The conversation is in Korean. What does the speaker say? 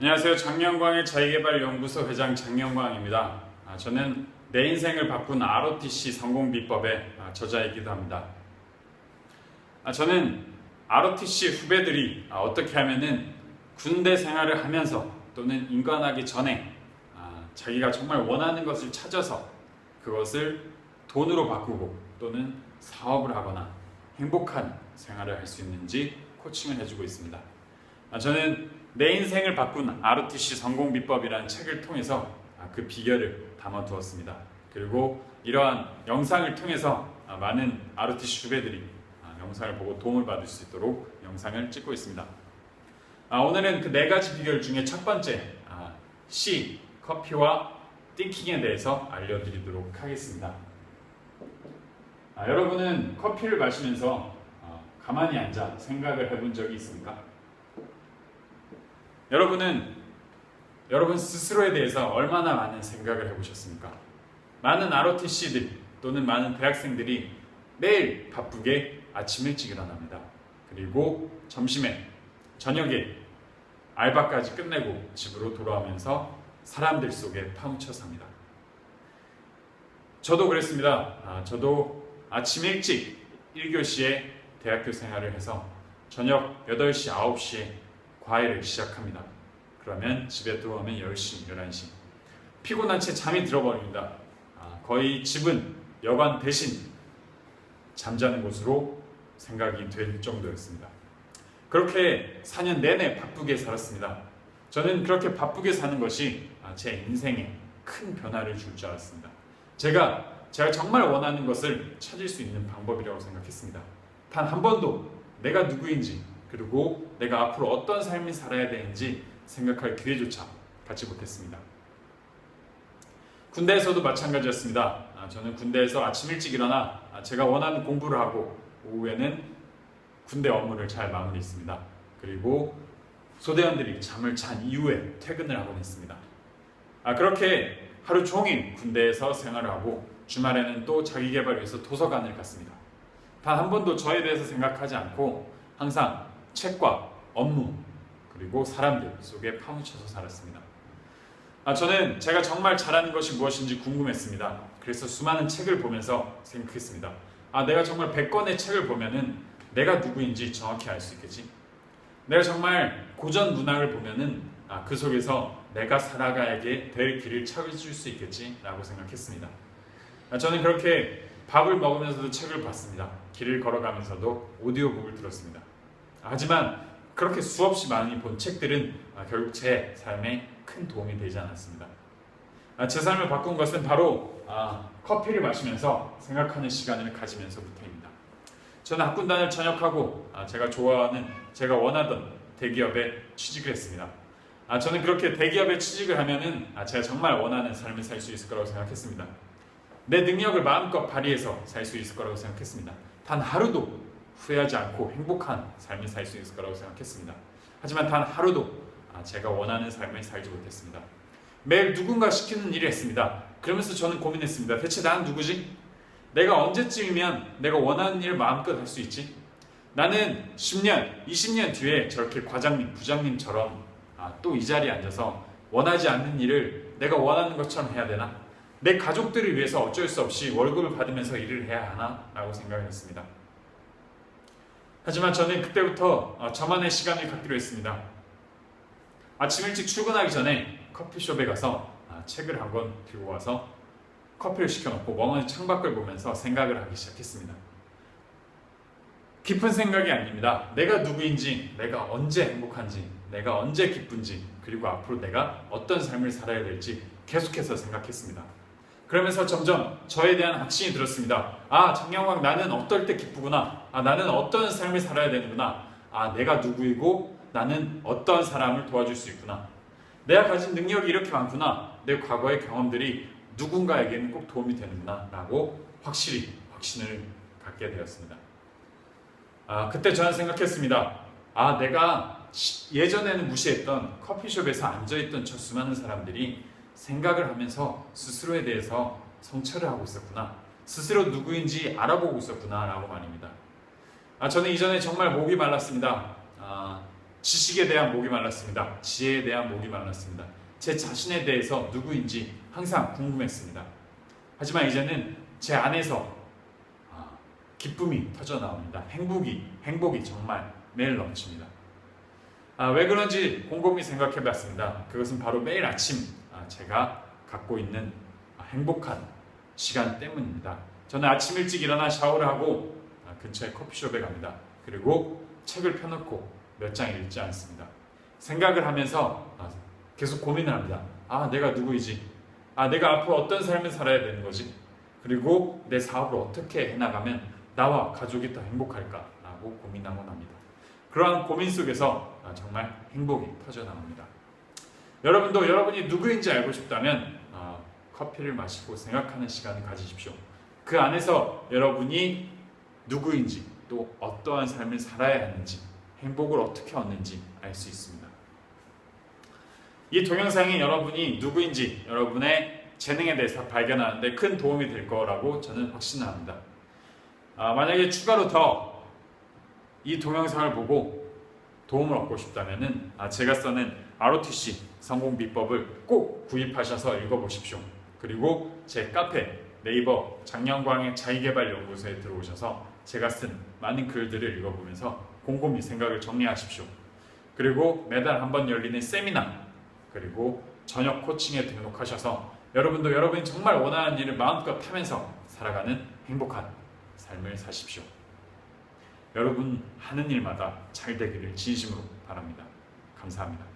안녕하세요. 장영광의 자기개발연구소 회장 장영광입니다. 아, 저는 내 인생을 바꾼 ROTC 성공 비법의 아, 저자이기도 합니다. 아, 저는 ROTC 후배들이 아, 어떻게 하면은 군대 생활을 하면서 또는 인간하기 전에 아, 자기가 정말 원하는 것을 찾아서 그것을 돈으로 바꾸고 또는 사업을 하거나 행복한 생활을 할 수 있는지 코칭을 해주고 있습니다. 아, 저는 내 인생을 바꾼 ROTC 성공 비법이라는 책을 통해서 아, 그 비결을 담아두었습니다. 그리고 이러한 영상을 통해서 아, 많은 ROTC 후배들이 아, 영상을 보고 도움을 받을 수 있도록 영상을 찍고 있습니다. 아, 오늘은 그 네 가지 비결 중에 첫 번째 아, C 커피와 띵킹에 대해서 알려드리도록 하겠습니다. 아, 여러분은 커피를 마시면서 어, 가만히 앉아 생각을 해본 적이 있습니까? 여러분은 여러분 스스로에 대해서 얼마나 많은 생각을 해보셨습니까? 많은 ROTC들 또는 많은 대학생들이 매일 바쁘게 아침 일찍 일어납니다. 그리고 점심에 저녁에 알바까지 끝내고 집으로 돌아오면서 사람들 속에 파묻혀 삽니다. 저도 그랬습니다. 아, 저도 아침 일찍 1교시에 대학교 생활을 해서 저녁 8시, 9시에 과외를 시작합니다. 그러면 집에 들어오면 10시, 11시. 피곤한 채 잠이 들어버립니다. 아, 거의 집은 여관 대신 잠자는 곳으로 생각이 될 정도였습니다. 그렇게 4년 내내 바쁘게 살았습니다. 저는 그렇게 바쁘게 사는 것이 아, 제 인생에 큰 변화를 줄 줄 알았습니다. 제가 제가 정말 원하는 것을 찾을 수 있는 방법이라고 생각했습니다. 단 한 번도 내가 누구인지 그리고 내가 앞으로 어떤 삶을 살아야 되는지 생각할 기회조차 갖지 못했습니다. 군대에서도 마찬가지였습니다. 아, 저는 군대에서 아침 일찍 일어나 아, 제가 원하는 공부를 하고 오후에는 군대 업무를 잘 마무리했습니다. 그리고 소대원들이 잠을 잔 이후에 퇴근을 하곤 했습니다. 아, 그렇게 하루 종일 군대에서 생활을 하고 주말에는 또 자기 개발을 위해서 도서관을 갔습니다. 단 한 번도 저에 대해서 생각하지 않고 항상 책과 업무 그리고 사람들 속에 파묻혀서 살았습니다. 아, 저는 제가 정말 잘하는 것이 무엇인지 궁금했습니다. 그래서 수많은 책을 보면서 생각했습니다. 아, 내가 정말 100권의 책을 보면은 내가 누구인지 정확히 알 수 있겠지. 내가 정말 고전 문학을 보면은 아, 그 속에서 내가 살아가야게 될 길을 찾을 수 있겠지라고 생각했습니다. 아, 저는 그렇게 밥을 먹으면서도 책을 봤습니다. 길을 걸어가면서도 오디오북을 들었습니다. 하지만 그렇게 수없이 많이 본 책들은 아, 결국 제 삶에 큰 도움이 되지 않았습니다. 아, 제 삶을 바꾼 것은 바로 아, 커피를 마시면서 생각하는 시간을 가지면서부터입니다. 저는 학군단을 전역하고 아, 제가 좋아하는 제가 원하던 대기업에 취직을 했습니다. 아, 저는 그렇게 대기업에 취직을 하면은 아, 제가 정말 원하는 삶을 살 수 있을 거라고 생각했습니다. 내 능력을 마음껏 발휘해서 살 수 있을 거라고 생각했습니다. 단 하루도 후회하지 않고 행복한 삶을 살 수 있을 거라고 생각했습니다. 하지만 단 하루도 아, 제가 원하는 삶을 살지 못했습니다. 매일 누군가 시키는 일을 했습니다. 그러면서 저는 고민했습니다. 대체 나는 누구지? 내가 언제쯤이면 내가 원하는 일을 마음껏 할 수 있지? 나는 10년, 20년 뒤에 저렇게 과장님, 부장님처럼 아, 또이 자리에 앉아서 원하지 않는 일을 내가 원하는 것처럼 해야 되나? 내 가족들을 위해서 어쩔 수 없이 월급을 받으면서 일을 해야 하나? 라고 생각을 했습니다. 하지만 저는 그때부터 어, 저만의 시간을 갖기로 했습니다. 아침 일찍 출근하기 전에 커피숍에 가서 아, 책을 한 권 들고 와서 커피를 시켜놓고 멍하니 창밖을 보면서 생각을 하기 시작했습니다. 깊은 생각이 아닙니다. 내가 누구인지, 내가 언제 행복한지, 내가 언제 기쁜지, 그리고 앞으로 내가 어떤 삶을 살아야 될지 계속해서 생각했습니다. 그러면서 점점 저에 대한 확신이 들었습니다. 아, 장영광 나는 어떨 때 기쁘구나. 아, 나는 어떤 삶을 살아야 되는구나. 아, 내가 누구이고 나는 어떤 사람을 도와줄 수 있구나. 내가 가진 능력이 이렇게 많구나. 내 과거의 경험들이 누군가에게는 꼭 도움이 되는구나. 라고 확실히 확신을 갖게 되었습니다. 아, 그때 저는 생각했습니다. 아, 내가 예전에는 무시했던 커피숍에서 앉아있던 저 수많은 사람들이 생각을 하면서 스스로에 대해서 성찰을 하고 있었구나. 스스로 누구인지 알아보고 있었구나. 라고 말입니다. 아, 저는 이전에 정말 목이 말랐습니다. 아, 지식에 대한 목이 말랐습니다. 지혜에 대한 목이 말랐습니다. 제 자신에 대해서 누구인지 항상 궁금했습니다. 하지만 이제는 제 안에서 아, 기쁨이 터져 나옵니다. 행복이 행복이 정말 매일 넘칩니다. 아, 왜 그런지 곰곰이 생각해 봤습니다. 그것은 바로 매일 아침 아, 제가 갖고 있는 아, 행복한 시간 때문입니다. 저는 아침 일찍 일어나 샤워를 하고 아, 근처에 커피숍에 갑니다. 그리고 책을 펴놓고 몇 장 읽지 않습니다. 생각을 하면서 아, 계속 고민을 합니다. 아, 내가 누구이지? 아, 내가 앞으로 어떤 삶을 살아야 되는 거지? 그리고 내 사업을 어떻게 해나가면 나와 가족이 더 행복할까라고 고민하곤 합니다. 그러한 고민 속에서 아, 정말 행복이 터져 나옵니다. 여러분도 여러분이 누구인지 알고 싶다면 아, 커피를 마시고 생각하는 시간을 가지십시오. 그 안에서 여러분이 누구인지 또 어떠한 삶을 살아야 하는지 행복을 어떻게 얻는지 알 수 있습니다. 이 동영상이 여러분이 누구인지 여러분의 재능에 대해서 발견하는데 큰 도움이 될 거라고 저는 확신합니다. 아, 만약에 추가로 더 이 동영상을 보고 도움을 얻고 싶다면은 아, 제가 써낸 ROTC 성공 비법을 꼭 구입하셔서 읽어보십시오. 그리고 제 카페 네이버 장영광의 자기개발 연구소에 들어오셔서 제가 쓴 많은 글들을 읽어보면서 곰곰이 생각을 정리하십시오. 그리고 매달 한 번 열리는 세미나 그리고 저녁 코칭에 등록하셔서 여러분도 여러분이 정말 원하는 일을 마음껏 하면서 살아가는 행복한 삶을 사십시오. 여러분 하는 일마다 잘 되기를 진심으로 바랍니다. 감사합니다.